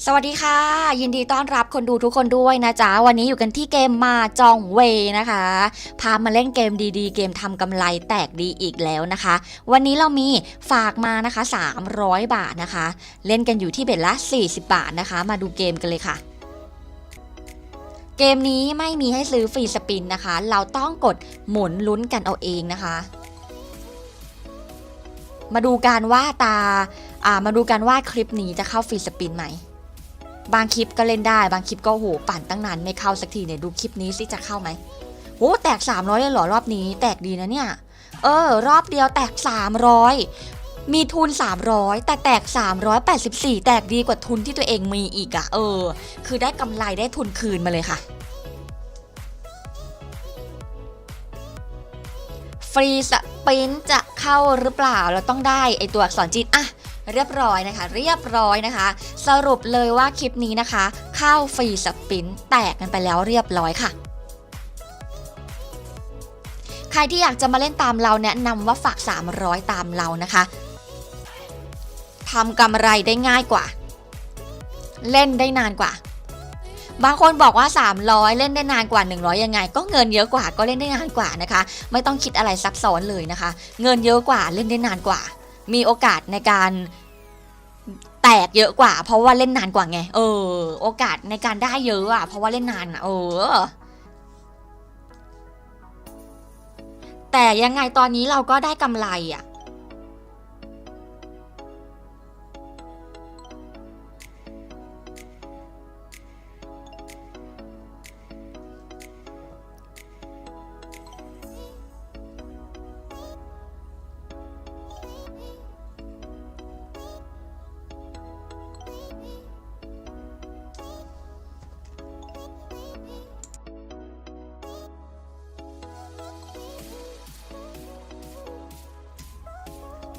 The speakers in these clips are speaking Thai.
สวัสดีค่ะ ยินดีต้อนรับคนดูทุกคนด้วยนะจ๊ะ วันนี้อยู่กันที่เกมมาจองเวนะคะ พามาเล่นเกมดีๆ เกมทำกำไรแตกดีอีกแล้วนะคะ วันนี้เรามีฝากมานะคะ 300 บาทนะคะ เล่นกันอยู่ที่เบ็ดละ 40 บาทนะคะ มาดูเกมกันเลยค่ะ เกมนี้ไม่มีให้ซื้อฟรีสปินนะคะ เราต้องกดหมุนลุ้นกันเอาเองนะคะ มาดูกันว่าตาอ่ามาดูกันว่าคลิปนี้จะเข้าฟรีสปินไหม บางคลิปก็เล่นได้ บางคลิปก็โหปั่นตั้งนานไม่เข้าสักทีเนี่ยดูคลิปนี้สิจะเข้าไหมโหแตก 300เลยเหรอรอบนี้ แตกดีนะเนี่ย เออ รอบเดียวแตก 300 มีทุน 300 แต่แตก 384 แตกดีกว่าทุนที่ตัวเองมีอีกอะเออ คือได้กำไรได้ทุนคืนมาเลยค่ะฟรีสปินจะเข้าหรือเปล่าเราต้องได้ไอตัวอักษรจีนอะ เรียบร้อยนะคะ เรียบร้อยนะคะ สรุปเลยว่าคลิปนี้นะคะเข้าฟรีสปินแตกกันไปแล้วเรียบร้อยค่ะใครที่อยากจะมาเล่นตามเราแนะนำว่าฝาก 300 ตามเรานะคะทำกำไรได้ง่ายกว่า เล่นได้นานกว่า บางคนบอกว่า 300 เล่นได้นานกว่า 100 ยังไง ก็เงินเยอะกว่าก็เล่นได้นานกว่านะคะ ไม่ต้องคิดอะไรซับซ้อนเลยนะคะ เงินเยอะกว่าเล่นได้นานกว่า มีโอกาสในการแตกเยอะกว่า เพราะว่าเล่นนานกว่าไง เออ โอกาสในการได้เยอะอะ เพราะว่าเล่นนานอะ เออ แต่ยังไงตอนนี้เราก็ได้กำไรอะ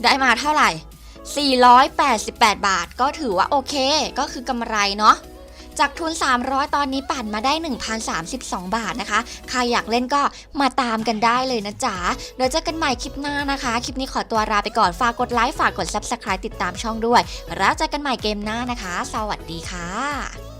ได้มาเท่าไหร่ 488 บาท ก็ถือว่าโอเค ก็คือกำไรเนาะจากทุน 300 ตอนนี้ปั่นมาได้ 1,032 บาทนะคะ ใครอยากเล่นก็มาตามกันได้เลยนะจ๊ะเดี๋ยวเจอกันใหม่คลิปหน้านะคะ คลิปนี้ขอตัวลาไปก่อน ฝากกดไลค์ ฝากกด Subscribe ติดตามช่องด้วย แล้วเจอกันใหม่เกมหน้านะคะ สวัสดีค่ะ